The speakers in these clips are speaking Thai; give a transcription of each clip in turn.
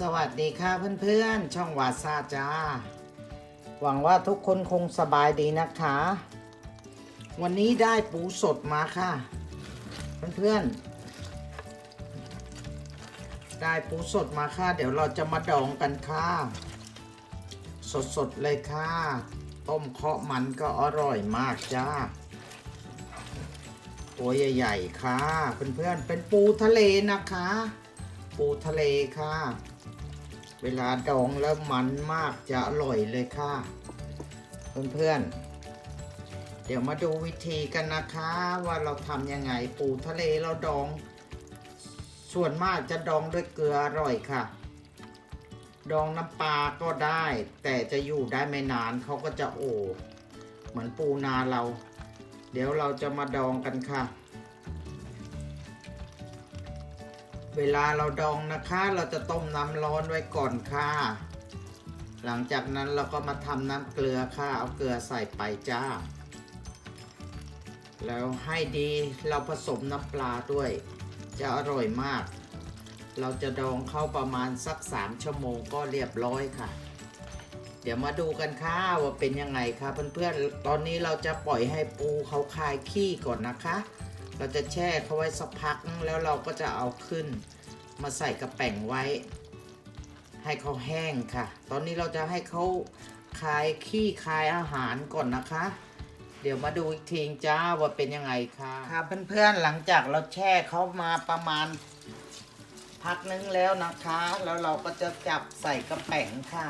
สวัสดีค่ะเพื่อนๆ ช่องวาซาจ้า หวังว่าทุกคนคงสบายดีนะคะ วันนี้ได้ปูสดมาค่ะ เพื่อนๆ ได้ปูสดมาค่ะ เดี๋ยวเราจะมาดองกันค่ะ สดๆเลยค่ะ ต้มเคาะมันก็อร่อยมากจ้า ตัวใหญ่ๆค่ะ เพื่อนๆ เป็นปูทะเลนะคะ ปูทะเลค่ะ เวลาดองแล้วมันมากจะอร่อยเลยค่ะ เพื่อนๆ เดี๋ยวมาดูวิธีกันนะคะ ว่าเราทำยังไงปูทะเลเราดอง ส่วนมากจะดองด้วยเกลืออร่อยค่ะ ดองน้ำปลาก็ได้ แต่จะอยู่ได้ไม่นานเขาก็จะโอ้เหมือนปูนาเรา เดี๋ยวเราจะมาดองกันค่ะ เวลาเราดองนะคะ เราจะต้มน้ำร้อนไว้ก่อนค่ะ หลังจากนั้นเราก็มาทำน้ำเกลือค่ะ เอาเกลือใส่ไปจ้า แล้วให้ดีเราผสมน้ำปลาด้วย จะอร่อยมาก เราจะดองเข้าประมาณสักสามชั่วโมงก็เรียบร้อยค่ะ เดี๋ยวมาดูกันค่ะว่าเป็นยังไงคะเพื่อนๆ ตอนนี้เราจะปล่อยให้ปูเขาคายขี้ก่อนนะคะ เราจะแช่เขาไว้สักพักแล้วเราก็จะเอาขึ้น มาใส่กระแป้งไว้ ให้เขาแห้งค่ะ ตอนนี้เราจะให้เขาคายขี้คายอาหารก่อนนะคะ เดี๋ยวมาดูอีกทีจ้าว่าเป็นยังไงค่ะค่ะเพื่อนๆหลังจากเราแช่เขามาประมาณ พักนึงแล้วนะคะ แล้วเราก็จะจับใส่กระแป้งค่ะ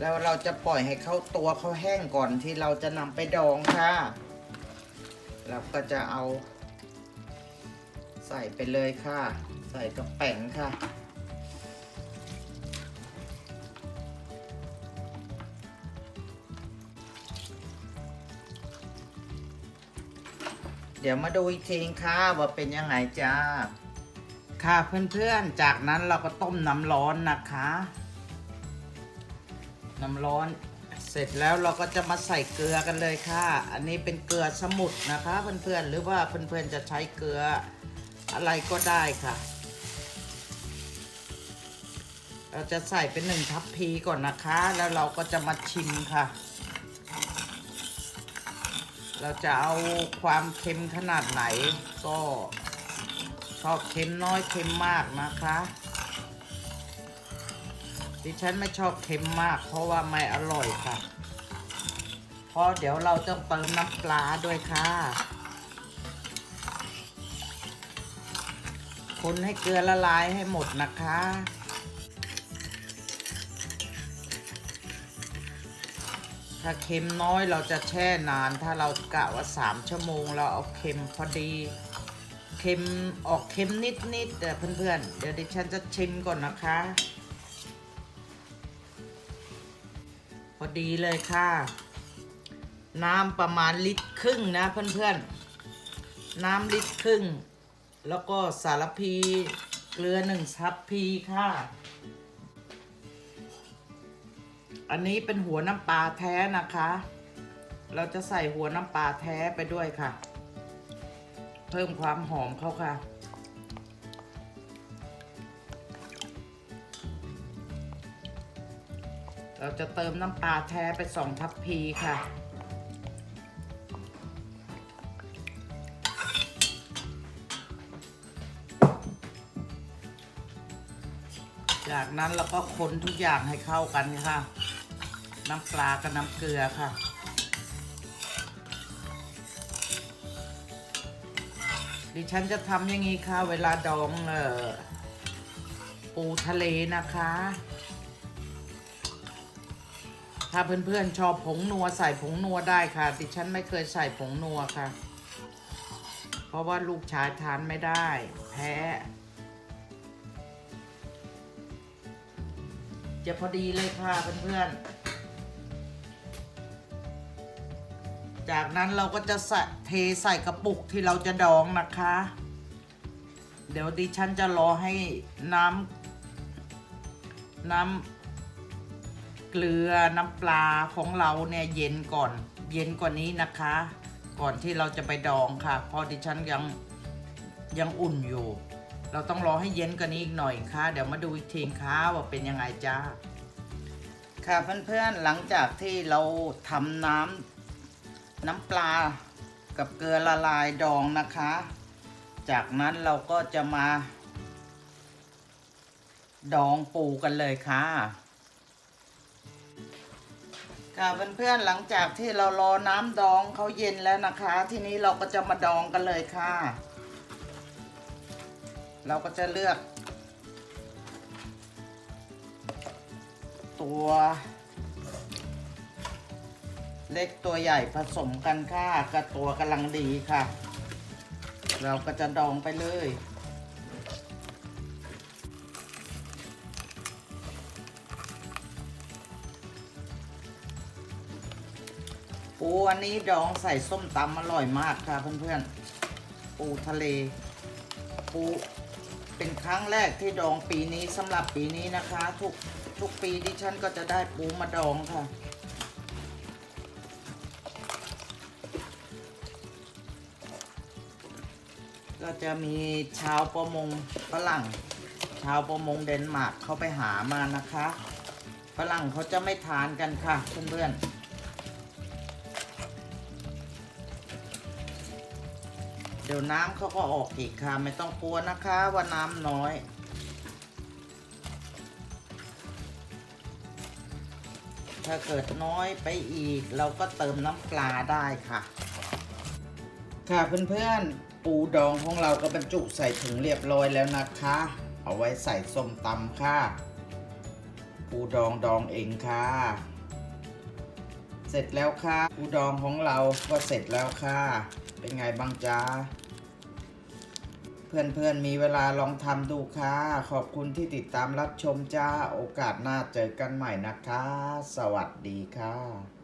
แล้วเราจะปล่อยให้เขาตัวเขาแห้งก่อนที่เราจะนำไปดองค่ะ เราก็จะเอา ใส่ไปเลยค่ะ ใส่กระแป้งค่ะ เดี๋ยวมาดูอีกทีค่ะว่าเป็นยังไงจ้า ค่ะเพื่อนๆ จากนั้นเราก็ต้มน้ำร้อนนะคะ น้ำร้อน สร็จแล้วเราก็จะมาใส่เกลือกันเลยค่ะ อันนี้เป็นเกลือสมุทรนะคะ เพื่อนๆ หรือว่าเพื่อนๆ จะใช้เกลืออะไรก็ได้ค่ะ เราจะใส่เป็นหนึ่งทัพพีก่อนนะคะ แล้วเราก็จะมาชิมค่ะ เราจะเอาความเค็มขนาดไหน ก็ชอบเค็มน้อยเค็มมากนะคะ ดิฉันไม่ชอบเค็มมาก เพราะว่าไม่อร่อยค่ะ เพราะเดี๋ยวเราต้องเติมน้ำปลาด้วยค่ะ คนให้เกลือละลายให้หมดนะคะถ้าเค็มน้อยเราจะแช่นาน ถ้าเรากะว่าสามชั่วโมงเราเอาเค็มพอดี เค็มออกเค็มนิดๆแต่เพื่อนๆ เดี๋ยวดิฉันจะชิมก่อนนะคะ พอดีเลยค่ะ น้ำประมาณลิตรครึ่งนะเพื่อนๆ น้ำลิตรครึ่ง แล้วก็สารพีเกลือหนึ่งทัพพีค่ะ อันนี้เป็นหัวน้ำปลาแท้นะคะ เราจะใส่หัวน้ำปลาแท้ไปด้วยค่ะ เพิ่มความหอมเข้าค่ะ เราจะเติมน้ำปลาแท้ไปสองทัพพีค่ะ จากนั้นเราก็คนทุกอย่างให้เข้ากันค่ะ น้ำปลากับน้ำเกลือค่ะดิฉันจะทำอย่างนี้ค่ะ เวลาดองเออปูทะเลนะคะ ถ้าเพื่อนๆชอบผงนัวใส่ผงนัวได้ค่ะ ดิฉันไม่เคยใส่ผงนัวค่ะ เพราะว่าลูกชายทานไม่ได้ แพ้ จะพอดีเลยค่ะเพื่อนๆ จากนั้นเราก็จะใส่เทใส่กระปุกที่เราจะดองนะคะ เดี๋ยวดิฉันจะรอให้น้ำน้ำ ลือน้ำปลาของเราเนี่ยเย็นก่อน เย็นกว่านี้นะคะ ก่อนที่เราจะไปดองค่ะพราะดิฉันยังยังอุ่นอยู่ เราต้องรอให้เย็นกว่านี้อีกหน่อยค่ะ เดี๋ยวมาดูอีกทีค่ะว่าเป็นยังไงจ้า ค่ะเพื่อนๆหลังจากที่เราทำน้ำน้ำปลากับเกลือละลายดองนะคะ จากนั้นเราก็จะมา ดองปูกันเลยค่ะ ค่ะเพื่อนๆหลังจากที่เรารอน้ำดองเขาเย็นแล้วนะคะ ทีนี้เราก็จะมาดองกันเลยค่ะ เราก็จะเลือก ตัว เล็กตัวใหญ่ผสมกันค่ะกับตัวกำลังดีค่ะ เราก็จะดองไปเลย ปูอันนี้ดองใส่ส้มตำอร่อยมากค่ะเพื่อนๆ ปูทะเล ปูเป็นครั้งแรกที่ดองปีนี้สำหรับปีนี้นะคะ ทุกทุกปีดิฉันก็จะได้ปูมาดองค่ะ ก็จะมีชาวประมงฝรั่ง ชาวประมงเดนมาร์กเขาไปหามานะคะฝรั่งเขาจะไม่ทานกันค่ะเพื่อนๆ ดี๋ยวน้ำเขาก็ออกอีกค่ะ ไม่ต้องกลัวนะคะว่าน้ำน้อย ถ้าเกิดน้อยไปอีก เราก็เติมน้ำปลาได้ค่ะ ค่ะเพื่อนๆ ปูดองของเราก็บรรจุใส่ถุงเรียบร้อยแล้วนะคะ เอาไว้ใส่ส้มตำค่ะ ปูดองดองเองค่ะ เสร็จแล้วค่ะ ปูดองของเราก็เสร็จแล้วค่ะเป็นไงบ้างจ๊ะ เพื่อนๆมีเวลาลองทำดูค่ะ ขอบคุณที่ติดตามรับชมจ้า โอกาสหน้าเจอกันใหม่นะคะ สวัสดีค่ะ